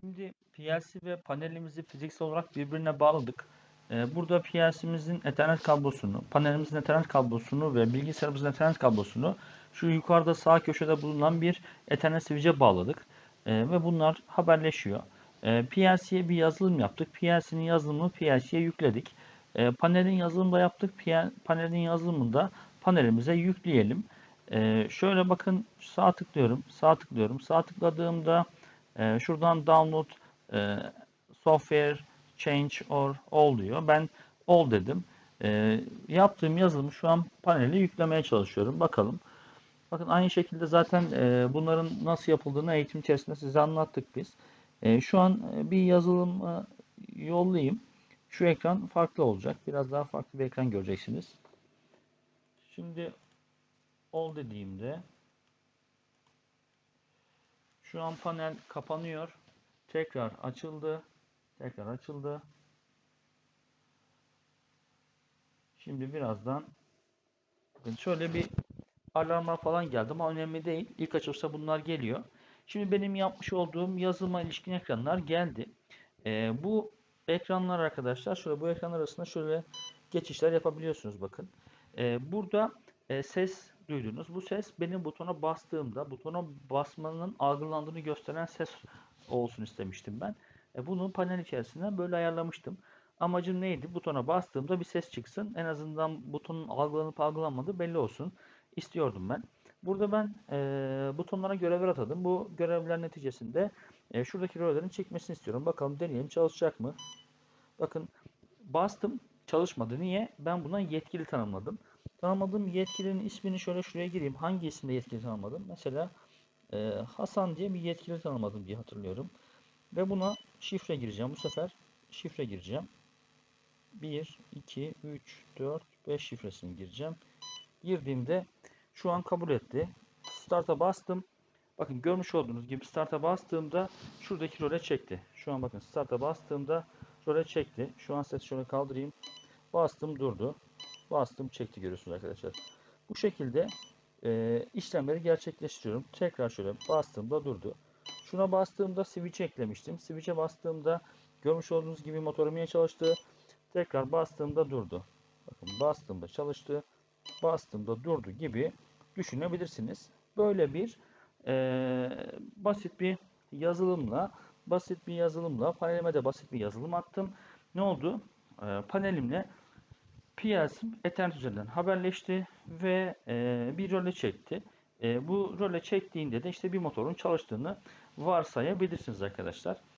Şimdi PLC ve panelimizi fiziksel olarak birbirine bağladık. Ee, Burada PLC'mizin Ethernet kablosunu, panelimizin Ethernet kablosunu ve bilgisayarımızın Ethernet kablosunu şu yukarıda sağ köşede bulunan bir Ethernet switch'e bağladık. Ee, Ve bunlar haberleşiyor. Ee, PLC'ye bir yazılım yaptık. PLC'nin yazılımını PLC'ye yükledik. Panelin yazılımını da yaptık. Panelin yazılımını da panelimize yükleyelim. Şöyle bakın sağ tıklıyorum, sağ tıklıyorum. Sağ tıkladığımda ee, şuradan download e, software change or all diyor. Ben all dedim. Ee, yaptığım yazılımı şu an panele yüklemeye çalışıyorum. Bakalım. Bakın aynı şekilde zaten e, bunların nasıl yapıldığını eğitim içerisinde size anlattık biz. E, şu an e, bir yazılım e, yollayayım. Şu ekran farklı olacak. Biraz daha farklı bir ekran göreceksiniz. Şimdi all dediğimde şu an panel kapanıyor. Tekrar açıldı. Tekrar açıldı. Şimdi birazdan şöyle bir alarmlar falan geldi ama önemli değil. İlk açılışta bunlar geliyor. Şimdi benim yapmış olduğum yazılıma ilişkin ekranlar geldi. Ee, bu ekranlar arkadaşlar şöyle bu ekranlar arasında şöyle geçişler yapabiliyorsunuz bakın. Ee, burada e, ses duydunuz. Bu ses benim butona bastığımda butona basmanın algılandığını gösteren ses olsun istemiştim ben. E, bunu panel içerisinden böyle ayarlamıştım. Amacım neydi? Butona bastığımda bir ses çıksın. En azından butonun algılanıp algılanmadığı belli olsun istiyordum ben. Burada ben e, butonlara görevler atadım. Bu görevler neticesinde e, şuradaki rollerin çekmesini istiyorum. Bakalım deneyelim çalışacak mı? Bakın bastım çalışmadı. Niye? Ben buna yetkili tanımladım. Tanımadığım yetkilinin ismini şöyle şuraya gireyim. Hangi isimde yetkili tanımadım? Mesela e, Hasan diye bir yetkili tanımadım diye hatırlıyorum. Ve buna şifre gireceğim. Bu sefer şifre gireceğim. 1, 2, 3, 4, 5 şifresini gireceğim. Girdiğimde şu an kabul etti. Start'a bastım. Bakın görmüş olduğunuz gibi Start'a bastığımda şuradaki role çekti. Şu an bakın Start'a bastığımda role çekti. Şu an sesi şöyle kaldırayım. Bastım durdu. Bastım çekti görüyorsunuz arkadaşlar. Bu şekilde e, işlemleri gerçekleştiriyorum. Tekrar şöyle bastığımda durdu. Şuna bastığımda switch eklemiştim. Switch'e bastığımda görmüş olduğunuz gibi motorum yine çalıştı. Tekrar bastığımda durdu. Bakın bastığımda çalıştı. Bastığımda durdu gibi düşünebilirsiniz. Böyle bir e, basit bir yazılımla basit bir yazılımla panelime de basit bir yazılım attım. Ne oldu? E, panelimle PLC'm Ethernet üzerinden haberleşti ve e, bir role çekti. E, bu role çektiğinde de işte bir motorun çalıştığını varsayabilirsiniz arkadaşlar.